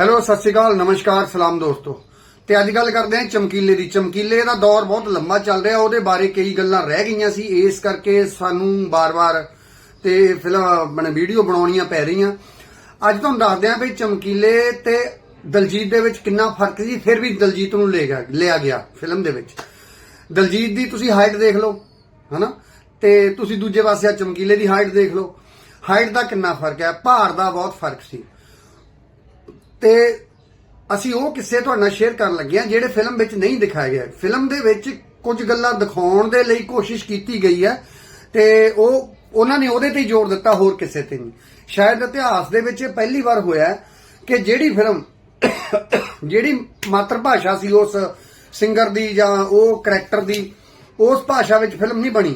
Hello, ਸਤਿ ਸ਼੍ਰੀ ਅਕਾਲ, ਨਮਸਕਾਰ, ਸਲਾਮ ਦੋਸਤੋ। ਤੇ ਅੱਜ ਗੱਲ ਕਰਦੇ ਹਾਂ ਚਮਕੀਲੇ ਦੀ। ਚਮਕੀਲੇ ਦਾ ਦੌਰ ਬਹੁਤ ਲੰਮਾ ਚੱਲ ਰਿਹਾ, ਉਹਦੇ ਬਾਰੇ ਕਈ ਗੱਲਾਂ ਰਹਿ ਗਈਆਂ ਸੀ। ਇਸ ਕਰਕੇ ਸਾਨੂੰ ਬਾਰ-ਬਾਰ ਤੇ ਫਿਲਮ ਬਣੇ ਵੀਡੀਓ ਬਣਾਉਣੀਆਂ ਪੈ ਰਹੀਆਂ। ਅੱਜ ਤੁਹਾਨੂੰ ਦੱਸਦੇ ਹਾਂ ਵੀ ਚਮਕੀਲੇ ਤੇ ਦਲਜੀਤ ਦੇ ਵਿੱਚ ਕਿੰਨਾ ਫ਼ਰਕ ਸੀ, ਫਿਰ ਵੀ ਦਲਜੀਤ ਨੂੰ ਲੈ ਗਿਆ, ਲਿਆ ਗਿਆ ਫਿਲਮ ਦੇ ਵਿੱਚ। ਦਲਜੀਤ ਦੀ ਤੁਸੀਂ ਹਾਈਟ ਦੇਖ ਲਓ, ਹਨਾ? ਤੇ ਤੁਸੀਂ ਦੂਜੇ ਪਾਸੇ ਆ ਚਮਕੀਲੇ ਦੀ ਹਾਈਟ ਦੇਖ ਲਓ। ਹਾਈਟ ਦਾ ਕਿੰਨਾ ਫ਼ਰਕ ਹੈ? ਭਾਰ ਦਾ ਬਹੁਤ ਫ਼ਰਕ ਸੀ। ਤੇ ਅਸੀਂ ਉਹ ਕਿੱਸੇ ਤੁਹਾਡੇ ਨਾਲ ਸ਼ੇਅਰ ਕਰਨ ਲੱਗੇ ਹਾਂ, ਜਿਹੜੇ ਫਿਲਮ ਵਿੱਚ ਨਹੀਂ ਦਿਖਾਏ ਗਏ। ਫਿਲਮ ਦੇ ਵਿੱਚ ਕੁਝ ਗੱਲਾਂ ਦਿਖਾਉਣ ਦੇ ਲਈ ਕੋਸ਼ਿਸ਼ ਕੀਤੀ ਗਈ ਹੈ ਤੇ ਉਹ, ਉਹਨਾਂ ਨੇ ਉਹਦੇ ਤੇ ਜ਼ੋਰ ਦਿੱਤਾ, ਹੋਰ ਕਿਸੇ ਤੇ ਨਹੀਂ। ਸ਼ਾਇਦ ਇਤਿਹਾਸ ਦੇ ਵਿੱਚ ਪਹਿਲੀ ਵਾਰ ਹੋਇਆ ਕਿ ਜਿਹੜੀ ਫਿਲਮ ਜਿਹੜੀ ਮਾਤਰ ਭਾਸ਼ਾ ਸੀ ਉਸ ਸਿੰਗਰ ਦੀ ਜਾਂ ਉਹ ਕਰੈਕਟਰ ਦੀ, ਉਸ ਭਾਸ਼ਾ ਵਿੱਚ ਫਿਲਮ ਨਹੀਂ ਬਣੀ।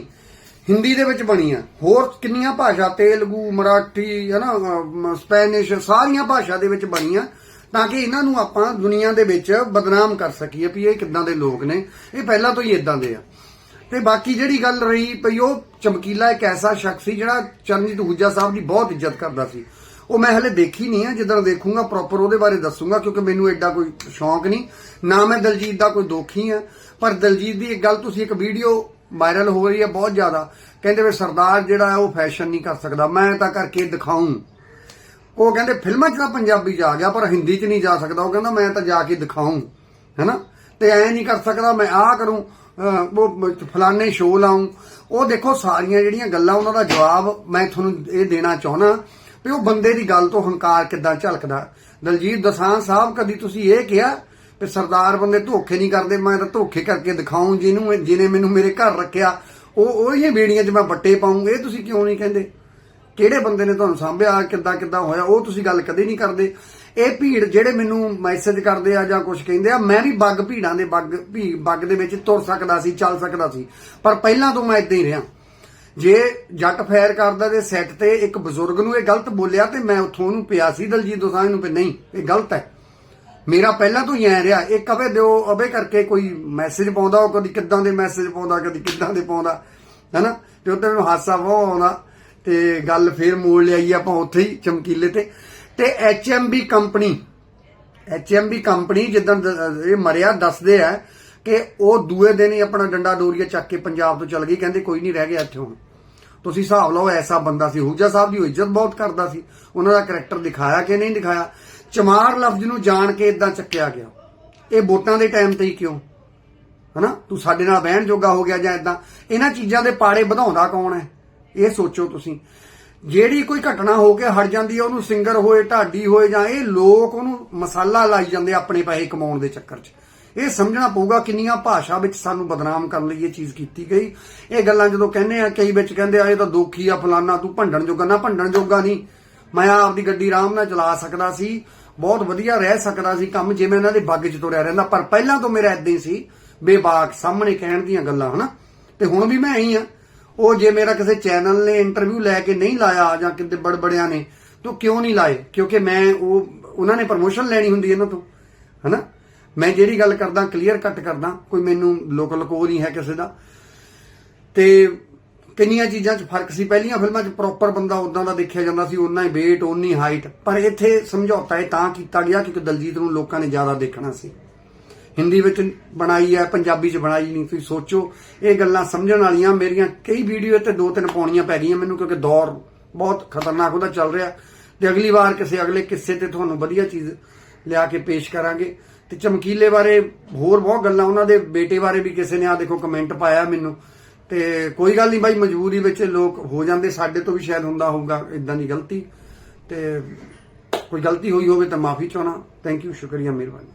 ਹਿੰਦੀ ਦੇ ਵਿੱਚ ਬਣੀ ਆ ਹੋਰ ਕਿੰਨੀਆਂ ਭਾਸ਼ਾ, ਤੇਲਗੂ, ਮਰਾਠੀ ਹਨਾ ਸਪੈਨਿਸ਼, ਸਾਰੀਆਂ ਭਾਸ਼ਾ ਦੇ ਵਿੱਚ ਆ ਤਾਂ ਕਿ ਇਹਨਾਂ ਨੂੰ ਆਪਾਂ ਦੁਨੀਆ ਦੇ ਵਿੱਚ ਬਦਨਾਮ ਕਰ ਸਕੀਏ ਵੀ ਇਹ ਕਿੱਦਾਂ ਦੇ ਲੋਕ ਨੇ। ਇਹ ਪਹਿਲਾਂ ਤੋਂ ਹੀ ਇਦਾਂ ਦੇ ਆ। ਤੇ ਬਾਕੀ ਜਿਹੜੀ ਗੱਲ ਰਹੀ ਪਈ ਉਹ ਚਮਕੀਲਾ ਇੱਕ ਐਸਾ ਸ਼ਖਸ ਸੀ ਜਿਹੜਾ ਚਰਨਜੀਤ ਹੁਜਾ ਸਾਹਿਬ ਦੀ ਬਹੁਤ ਇੱਜ਼ਤ ਕਰਦਾ ਸੀ। ਉਹ ਮੈਂ ਹਲੇ ਦੇਖੀ ਨਹੀਂ ਹੈ ਜਦੋਂ ਦੇਖੂੰਗਾ ਪ੍ਰੋਪਰ ਉਹਦੇ ਬਾਰੇ ਦੱਸੂੰਗਾ ਕਿਉਂਕਿ ਮੈਨੂੰ ਐਡਾ ਕੋਈ ਸ਼ੌਂਕ ਨਹੀਂ। ਨਾ ਮੈਂ ਦਲਜੀਤ ਦਾ ਕੋਈ ਦੋਖੀ ਆ, ਪਰ ਦਲਜੀਤ ਦੀ ਇੱਕ ਗੱਲ, ਤੁਸੀਂ ਇੱਕ ਵੀਡੀਓ ਵਾਇਰਲ ਹੋ ਰਹੀ ਹੈ ਬਹੁਤ ਜ਼ਿਆਦਾ। ਕਹਿੰਦੇ ਵੀ ਸਰਦਾਰ ਜਿਹੜਾ ਉਹ ਫੈਸ਼ਨ ਨਹੀਂ ਕਰ ਸਕਦਾ। ਮੈਂ ਤਾਂ ਕਰਕੇ ਦਿਖਾਉਂ। ਉਹ ਕਹਿੰਦੇ ਫਿਲਮਾਂ 'ਚ ਤਾਂ ਪੰਜਾਬੀ 'ਚ ਆ ਗਿਆ, ਪਰ ਹਿੰਦੀ 'ਚ ਨਹੀਂ ਜਾ ਸਕਦਾ। ਉਹ ਕਹਿੰਦਾ ਮੈਂ ਤਾਂ ਜਾ ਕੇ ਦਿਖਾਉਂ, ਹੈਨਾ? ਤੇ ਐ ਨਹੀਂ ਕਰ ਸਕਦਾ, ਮੈਂ ਆਹ ਕਰੂੰ ਉਹ ਫਲਾਣੇ ਸ਼ੋਅ ਲਾਉਂ। ਉਹ ਦੇਖੋ ਸਾਰੀਆਂ ਜਿਹੜੀਆਂ ਗੱਲਾਂ ਉਹਨਾਂ ਦਾ ਜਵਾਬ ਮੈਂ ਤੁਹਾਨੂੰ ਇਹ ਦੇਣਾ ਚਾਹੁੰਦਾ ਵੀ ਉਹ ਬੰਦੇ ਦੀ ਗੱਲ ਤੋਂ ਹੰਕਾਰ ਕਿੱਦਾਂ ਝਲਕਦਾ। ਦਲਜੀਤ ਦਸਾਂ ਸਾਹਿਬ, ਕਦੀ ਤੁਸੀਂ ਇਹ ਕਿਹਾ ਵੀ ਸਰਦਾਰ ਬੰਦੇ ਧੋਖੇ ਨਹੀਂ ਕਰਦੇ, ਮੈਂ ਤਾਂ ਧੋਖੇ ਕਰਕੇ ਦਿਖਾਉਂ ਜਿਹਨੂੰ, ਜਿਹਨੇ ਮੈਨੂੰ ਮੇਰੇ ਘਰ ਰੱਖਿਆ। ਉਹ ਉਹ ਹੀ ਬੇੜੀਆਂ 'ਚ ਮੈਂ ਵੱਟੇ ਪਾਉਂ ਇਹ ਤੁਸੀਂ ਕਿਉਂ ਨਹੀਂ ਕਹਿੰਦੇ? ਕਿਹੜੇ ਬੰਦੇ ਨੇ ਤੁਹਾਨੂੰ ਸਾਂਭਿਆ, ਕਿੱਦਾਂ ਕਿੱਦਾਂ ਹੋਇਆ, ਉਹ ਤੁਸੀਂ ਗੱਲ ਕਦੇ ਨਹੀਂ ਕਰਦੇ। ਇਹ ਭੀੜ ਜਿਹੜੇ ਮੈਨੂੰ ਮੈਸੇਜ ਕਰਦੇ ਆ ਜਾਂ ਕੁਝ ਕਹਿੰਦੇ ਆ, ਮੈਂ ਵੀ ਬੱਗ ਭੀੜਾਂ ਦੇ ਬੱਗ, ਭੀ, ਬੱਗ ਦੇ ਵਿੱਚ ਤੁਰ ਸਕਦਾ ਸੀ, ਚੱਲ ਸਕਦਾ ਸੀ। ਪਰ ਪਹਿਲਾਂ ਤੋਂ ਮੈਂ ਇਦਾਂ ਹੀ ਰਿਹਾ। ਜੇ ਜੱਟ ਫੈਰ ਕਰਦਾ ਦੇ ਸੈੱਟ ਤੇ ਇੱਕ ਬਜ਼ੁਰਗ ਨੂੰ ਇਹ ਗਲਤ ਬੋਲਿਆ ਤੇ ਮੈਂ ਉੱਥੋਂ ਉਹਨੂੰ ਪਿਆ ਸੀ ਦਲਜੀਤ ਦੋਸਾਂਝ ਨੂੰ ਵੀ ਨਹੀਂ, ਇਹ ਗਲਤ ਹੈ। ਮੇਰਾ ਪਹਿਲਾਂ ਤੋਂ ਹੀ ਐ ਰਿਹਾ ਇਹ ਕਵੇ ਦਿਓ ਅਵੇ ਕਰਕੇ ਕੋਈ ਮੈਸੇਜ ਪਾਉਂਦਾ ਉਹ ਕਦੀ ਕਿੱਦਾਂ ਦੇ ਮੈਸੇਜ ਪਾਉਂਦਾ, ਕਦੀ ਕਿੱਦਾਂ ਦੇ ਪਾਉਂਦਾ, ਹੈਨਾ? ਤੇ ਉੱਤੇ ਮੈਨੂੰ ਹਾਸਾ ਬਹੁਤ ਆਉਂਦਾ, ਤੇ ਗੱਲ ਫੇਰ ਮੋੜ ਲਿਆਈ ਆਪਾਂ ਉੱਥੇ ਹੀ, ਚਮਕੀਲੇ ਤੇ। ਤੇ ਐਚਐਮਬੀ ਕੰਪਨੀ ਐਚਐਮਬੀ ਕੰਪਨੀ ਜਿੱਦਾਂ ਇਹ ਮਰਿਆ, ਦੱਸਦੇ ਆ ਕਿ ਉਹ ਦੂਏ ਦਿਨ ਹੀ ਆਪਣਾ ਡੰਡਾ ਡੋਰੀਆ ਚੱਕ ਕੇ ਪੰਜਾਬ ਤੋਂ ਚਲ ਗਈ, ਕਹਿੰਦੇ ਕੋਈ ਨਹੀਂ ਰਹਿ ਗਿਆ ਇੱਥੇ ਹੁਣ। ਤੁਸੀਂ ਹਿਸਾਬ ਲਾਓ, ਐਸਾ ਬੰਦਾ ਸੀ, ਹੁਜਾ ਸਾਹਿਬ ਦੀ ਉਹ ਇੱਜ਼ਤ ਬਹੁਤ ਕਰਦਾ ਸੀ। ਉਹਨਾਂ ਦਾ ਕੈਰੈਕਟਰ ਦਿਖਾਇਆ ਕਿ ਨਹੀਂ ਦਿਖਾਇਆ? ਚਮਾਰ ਲਫ਼ਜ਼ ਨੂੰ ਜਾਣ ਕੇ ਇਦਾਂ ਚੱਕਿਆ ਗਿਆ। ਇਹ ਵੋਟਾਂ ਦੇ ਟਾਈਮ ਤੇ ਹੀ ਕਿਉਂ? ਹਨਾ? ਤੂੰ ਸਾਡੇ ਨਾਲ ਬਹਿਣ ਜੋਗਾ ਹੋ ਗਿਆ ਜਾਂ ਇਦਾਂ ਇਹਨਾਂ ਚੀਜ਼ਾਂ ਦੇ ਪਾੜੇ ਵਧਾਉਂਦਾ ਕੌਣ ਹੈ? ਇਹ ਸੋਚੋ ਤੁਸੀਂ। ਜਿਹੜੀ ਕੋਈ ਘਟਨਾ ਹੋ ਕੇ ਹਟ ਜਾਂਦੀ ਹੈ, ਉਹਨੂੰ ਸਿੰਗਰ ਹੋਏ, ਢਾਡੀ ਹੋਏ ਜਾਂ ਇਹ ਲੋਕ ਉਹਨੂੰ ਮਸਾਲਾ ਲਾਈ ਜਾਂਦੇ ਆਪਣੇ ਪੈਸੇ ਕਮਾਉਣ ਦੇ ਚੱਕਰ 'ਚ। ਇਹ ਸਮਝਣਾ ਪਊਗਾ ਕਿੰਨੀਆਂ ਭਾਸ਼ਾ ਵਿੱਚ ਸਾਨੂੰ ਬਦਨਾਮ ਕਰਨ ਲਈ ਇਹ ਚੀਜ਼ ਕੀਤੀ ਗਈ। ਇਹ ਗੱਲਾਂ ਜਦੋਂ ਕਹਿੰਦੇ ਆ ਕਈ ਵਿੱਚ ਕਹਿੰਦੇ ਆ, ਇਹ ਤਾਂ ਦੋਖੀ ਆ, ਫਲਾਨਾ ਤੂੰ ਭੰਡਣ ਜੋਗਾ। ਨਾ ਭੰਡਣ ਜੋਗਾ ਨਹੀਂ। ਮੈਂ ਆਪਦੀ ਗੱਡੀ ਆਰਾਮ ਨਾਲ ਚਲਾ ਸਕਦਾ ਸੀ। ਬਹੁਤ ਵਧੀਆ ਰਹਿ ਸਕਦਾ ਸੀ ਕੰਮ ਜਿਵੇਂ ਇਹਨਾਂ ਦੇ ਬਾਗ 'ਚ ਤੁਰਿਆ ਰਹਿੰਦਾ। ਪਰ ਪਹਿਲਾਂ ਤੋਂ ਮੇਰਾ ਇਦਾਂ ਹੀ ਸੀ, ਬੇਬਾਕ, ਸਾਹਮਣੇ ਕਹਿਣ ਦੀਆਂ ਗੱਲਾਂ, ਹਨਾ? ਤੇ ਹੁਣ ਵੀ ਮੈਂ ਐਂ ਆ ਉਹ ਜੇ ਮੇਰਾ ਕਿਸੇ ਚੈਨਲ ਨੇ ਇੰਟਰਵਿਊ ਲੈ ਕੇ ਨਹੀਂ ਲਾਇਆ ਜਾਂ ਕਿਤੇ ਬੜਬੜਿਆਂ ਨੇ, ਤਾਂ ਕਿਉਂ ਨਹੀਂ ਲਾਏ? ਕਿਉਂਕਿ ਮੈਂ ਉਹ, ਉਹਨਾਂ ਨੇ ਪ੍ਰਮੋਸ਼ਨ ਲੈਣੀ ਹੁੰਦੀ ਇਹਨਾਂ ਤੋਂ, ਹਨਾ? ਮੈਂ ਜਿਹੜੀ ਗੱਲ ਕਰਦਾ ਕਲੀਅਰ ਕੱਟ ਕਰਦਾ, ਕੋਈ ਮੈਨੂੰ ਲੋਕਲ ਲਕੋ ਨਹੀਂ ਹੈ ਕਿਸੇ ਦਾ। ਤੇ ਕਿੰਨੀਆਂ ਚੀਜ਼ਾਂ 'ਚ ਫ਼ਰਕ ਸੀ? ਪਹਿਲੀਆਂ ਫਿਲਮਾਂ 'ਚ ਪ੍ਰੋਪਰ ਬੰਦਾ ਉਦਾਂ ਦਾ ਦੇਖਿਆ ਜਾਂਦਾ ਸੀ ਉਨਾ ਹੀ weight ਉਨੀ ਹਾਈਟ ਪਰ ਇੱਥੇ ਸਮਝੌਤਾ ਇਹ ਤਾਂ ਕੀਤਾ ਗਿਆ ਕਿ ਦਲਜੀਤ ਨੂੰ ਲੋਕਾਂ ਨੇ ਜ਼ਿਆਦਾ ਦੇਖਣਾ ਸੀ। ਹਿੰਦੀ ਵਿੱਚ ਬਣਾਈ ਹੈ, ਪੰਜਾਬੀ 'ਚ ਬਣਾਈ ਨਹੀਂ। ਤੁਸੀਂ ਸੋਚੋ, ਇਹ ਗੱਲਾਂ ਸਮਝਣ ਵਾਲੀਆਂ ਮੇਰੀਆਂ ਕਈ ਵੀਡੀਓ ਤੇ ਦੋ ਤਿੰਨ ਪਾਉਣੀਆਂ ਪੈ ਗਈਆਂ ਮੈਨੂੰ ਕਿਉਂਕਿ ਦੌਰ ਬਹੁਤ ਖਤਰਨਾਕ ਉਹਦਾ ਚੱਲ ਰਿਹਾ। ਤੇ ਅਗਲੀ ਵਾਰ ਕਿਸੇ ਅਗਲੇ ਕਿੱਸੇ ਤੇ ਤੁਹਾਨੂੰ ਵਧੀਆ ਚੀਜ਼ ਲਿਆ ਕੇ ਪੇਸ਼ ਕਰਾਂਗੇ। ਤੇ ਚਮਕੀਲੇ ਬਾਰੇ ਹੋਰ ਬਹੁਤ ਗੱਲਾਂ, ਉਹਨਾਂ ਦੇ ਬੇਟੇ ਬਾਰੇ ਵੀ ਕਿਸੇ ਨੇ ਆ ਦੇਖੋ ਕਮੈਂਟ ਪਾਇਆ ਮੈਨੂੰ। ਤੇ ਕੋਈ ਗੱਲ ਨਹੀਂ ਬਾਈ, ਮਜਬੂਰੀ ਵਿੱਚ ਲੋਕ ਹੋ ਜਾਂਦੇ, ਸਾਡੇ ਤੋਂ ਵੀ ਸ਼ਾਇਦ ਹੁੰਦਾ ਹੋਊਗਾ ਇਦਾਂ ਦੀ ਗਲਤੀ। ਤੇ ਕੋਈ ਗਲਤੀ ਹੋਈ ਹੋਵੇ ਤਾਂ ਮਾਫੀ ਚਾਹਣਾ ਥੈਂਕ ਯੂ ਸ਼ੁਕਰੀਆ, ਮਿਹਰਬਾਨੀ।